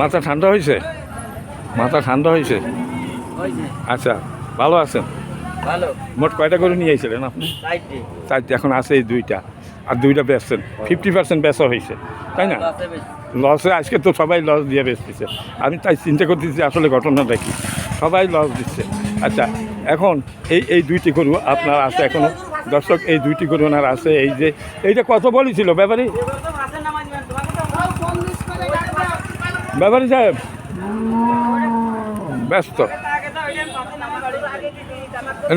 মাথা ঠান্ডা হয়েছে? মাথা ঠান্ডা হয়েছে? আচ্ছা ভালো আছেন? ভালো। মোট কয়টা গরু নিয়ে আইছিলেন আপনি? চারটে। তাই এখন আছে এই দুইটা। আর দুইটা বেচছেন। ফিফটি পার্সেন্ট বেচা হয়েছে তাই না? লসে আজকে তো সবাই লস দিয়ে বেচতেছে। আমি তাই চিন্তা করতেছি আসলে ঘটনাটা কি? সবাই লস দিচ্ছে। আচ্ছা এখন এই এই দুইটি গরু আপনার আছে এখনও? দর্শক এই দুইটি গরু ওনার আছে এই যে এইটা কত বলেছিল ব্যাপারী? ব্যাপারী সাহেব। ব্যস্ত।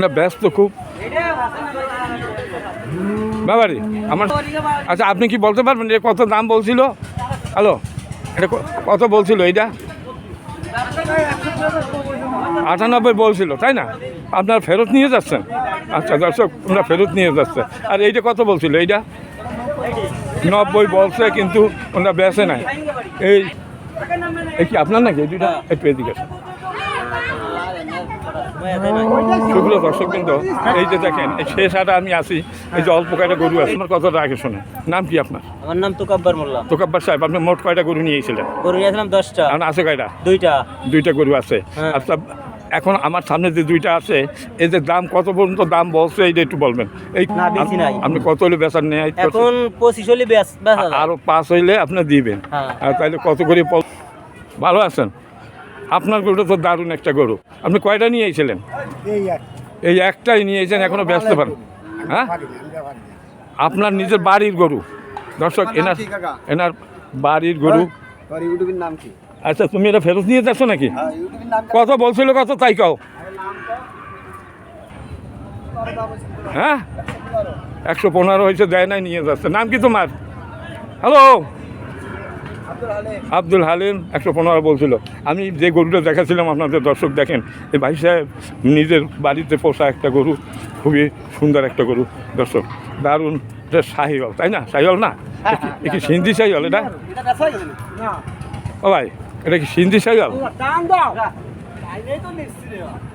না, ব্যস্ত খুব। ব্যাপারী, আমার আচ্ছা আপনি কি বলতে পারবেন যে কত দাম বলছিল? হ্যালো, এটা কত বলছিল এইটা? আটানব্বই বলছিল, তাই না? আপনারা ফেরত নিয়ে যাচ্ছেন? আচ্ছা দর্শক আমরা ফেরত নিয়ে যাচ্ছে। আর এইটা কত বলছিল এইটা? নব্বই বলছে, কিন্তু ওনারা বেছে নাই। এই কি আপনার নাকি? এই দুইটা? একটু এদিকে সেগুলো দর্শক কিন্তু এই যে দেখেন এই শেষ হাটা আমি আসি এই যে অল্প কয়টা গরু আছে আমার কথাটা আগে শোনে নাম কি আপনার? আমার নাম তোকাব্বার মোল্লা। তোকাব্বার সাহেব আপনি মোট কয়টা গরু নিয়েছিলেন গরু নিয়েছিলাম দশটা। এখন আছে কয়টা? দুইটা। দুইটা গরু আছে। হ্যাঁ। আচ্ছা এখন আমার সামনে যে দুইটা আছে এদের দাম কত পর্যন্ত দাম বলছে এইটা একটু বলবেন। এই না, বেশি নাই। আপনি কত হলে বেচার নেয়? এখন পঁচিশ হলে বেশ আরও পাঁচ হইলে আপনি দিবেন। হ্যাঁ। আর তাহলে কত করে ভালো আছেন? আপনার গরুটা তো দারুণ একটা গরু। আপনি কয়টা নিয়ে এসেছিলেন এই একটাই নিয়ে এসেছেন এখনও ব্যস্ত পারেন হ্যাঁ। আপনার নিজের বাড়ির গরু। দর্শক এনার এনার বাড়ির গরু নাম কি? আচ্ছা তুমি এটা ফেরত নিয়ে যাচ্ছ নাকি? হ্যাঁ কত বলছিল কত তাই কও। হ্যাঁ? একশো পনেরো হয়েছে দেয় নাই নিয়ে যাচ্ছে। নাম কি তোমার? হ্যালো? আব্দুল হালিম। একশো পনেরো বলছিল। আমি যে গরুটা দেখাছিলাম আপনাদের দর্শক দেখেন। এই ভাই সাহেব নিজের বাড়িতে পোষা একটা গরু খুবই সুন্দর একটা গরু দর্শক। দারুণ এটা শাহিওয়াল তাই না? শাহিওয়াল না? এ কি- এ সিন্ধি শাহিওয়াল এটা? ও ভাই এটা কি সিন্ধি সাইকেল?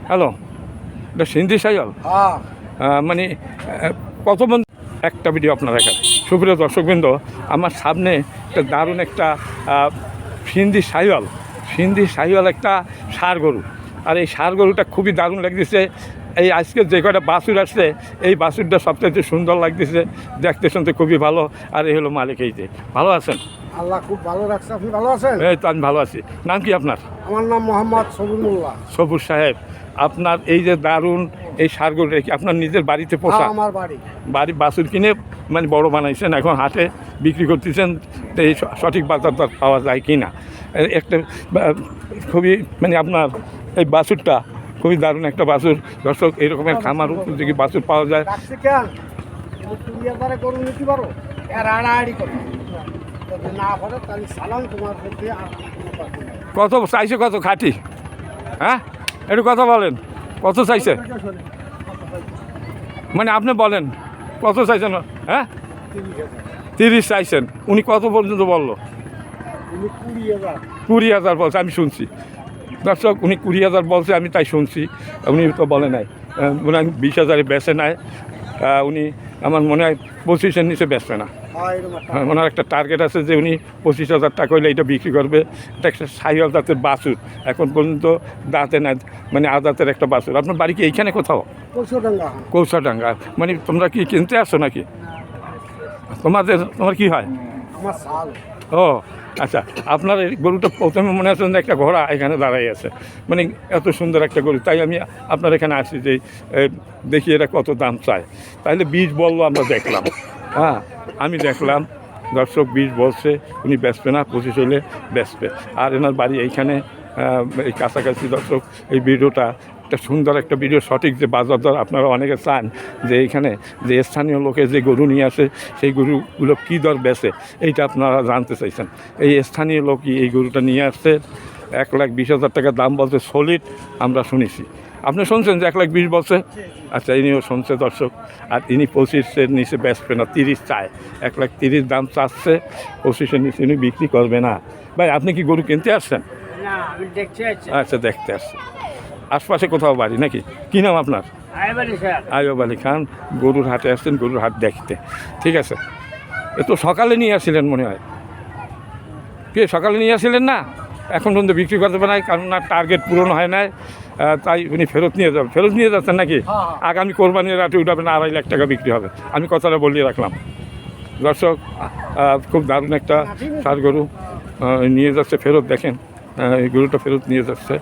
হ্যালো এটা সিন্ধি শাহিওয়াল হ্যাঁ। মানে কত বন্ধু একটা ভিডিও আপনার দেখেন। সুপ্রিয় দর্শকবৃন্দ আমার সামনে একটা দারুণ একটা সিন্দি সিন্ধি সাইওয়াল সিন্ধি সাইওয়াল একটা সার গরু। আর এই সার গরুটা খুবই দারুণ লাগতেছে। এই আজকে যে কটা বাছুর আসছে এই বাছুরটা সবচেয়ে সুন্দর লাগতেছে দেখতে শুনতে খুবই ভালো। আর এই হলো মালিক এই যে। ভালো আছেন? আল্লাহ খুব ভালো রাখছে। আপনি ভালো আছেন? এই তো আমি ভালো আছি। নাম কি আপনার? আমার নাম মোহাম্মদ সবুল মোল্লা। সবুজ সাহেব। আপনার এই যে দারুণ এই সারগুলো কি আপনার নিজের বাড়িতে পোষা? হ্যাঁ, আমার বাড়ি। বাড়ি বাছুর কিনে মানে বড় বানাইছেন এখন হাটে বিক্রি করতেছেন তো এই সঠিক বাজার দর পাওয়া যায় কি না একটা খুবই মানে আপনার এই বাছুরটা খুবই দারুণ একটা বাছুর। দর্শক এরকমের খামার উপযোগী বাছুর পাওয়া যায়। কত চাইছে কত খাটি? হ্যাঁ? একটু কথা বলেন কত চাইছে? মানে আপনি বলেন কত চাইছেন? হ্যাঁ? তিরিশ চাইছেন। উনি কত পর্যন্ত বলল? কুড়ি হাজার। কুড়ি হাজার বলছে আমি শুনছি। দর্শক উনি কুড়ি হাজার বলছে আমি তাই শুনছি। উনি তো বলে নাই। আহ, উনি বিশ হাজারে বেচে আহ, উনি আমার মনে হয় পঁচিশের নিচে বেচবে না। হ্যাঁ হ্যাঁ, ওনার একটা টার্গেট আছে যে উনি পঁচিশ হাজার টাকা হইলে এটা বিক্রি করবে। এটা একটা সাইয়াল দাঁতের বাছুর। এখন পর্যন্ত দাঁতে নাই মানে আদাতের একটা বাছুর। আপনার বাড়ি কি এইখানে কোথাও? কৌশডাঙ্গা কৌশাডাঙ্গা মানে তোমরা কি কিনতে আসছো নাকি? তোমাদের তোমার কি হয়? ও আচ্ছা আপনার এই গরুটা প্রথমে মনে হচ্ছে একটা ঘোড়া এখানে দাঁড়াই আছে। মানে এত সুন্দর একটা গরু। তাই আমি আপনার এখানে আসি যে দেখি এটা কত দাম চায়। তাহলে বীজ বলল আমরা দেখলাম। হ্যাঁ আমি দেখলাম, দর্শক বীজ বলছে, উনি বেচবে না, পঁচিশ হলে বেচবে। আর এনার বাড়ি এইখানে এই কাছাকাছি দর্শক, এই ভিডিওটা একটা সুন্দর একটা ভিডিও, সঠিক যে বাজার দর আপনারা অনেকে চান যে এইখানে যে স্থানীয় লোকে যে গরু নিয়ে আসে, সেই গরুগুলো কী দর বেচে, এইটা আপনারা জানতে চাইছেন। এই স্থানীয় লোকই এই গরুটা নিয়ে আসছে, এক লাখ বিশ হাজার টাকা দাম বলছে সলিড আমরা শুনেছি। আপনি শুনছেন যে এক লাখ বিশ বলছে? আচ্ছা ইনিও শুনছে দর্শক, আর ইনি পঁচিশের নিচে বেচবে না, তিরিশ চায়। এক লাখ তিরিশ দাম চাচ্ছে, পঁচিশের নিচে উনি বিক্রি করবে না। ভাই, আপনি কি গরু কিনতে আসছেন? আচ্ছা দেখতে আসছি। আশপাশে কোথাও বাড়ি নাকি? কী নাম আপনার? আয়ব আলী খান গরুর হাটে আসছেন গরুর হাট দেখতে। ঠিক আছে। এ তো সকালে নিয়ে আসছিলেন মনে হয়। কে সকালে নিয়ে আসছিলেন না? এখন পর্যন্ত বিক্রি করতে পারে কারণ না টার্গেট পূরণ হয় নাই। তাই উনি ফেরত নিয়ে যাবেন। ফেরত নিয়ে যাচ্ছেন নাকি? হ্যাঁ। আগামী কোরবানির রাতে উঠাবেন আড়াই লাখ টাকা বিক্রি হবে। আমি কথাটা বলিয়ে রাখলাম। দর্শক খুব দারুণ একটা সার গরু নিয়ে যাচ্ছে ফেরত দেখেন। এই গরুটা ফেরত নিয়ে যাচ্ছে।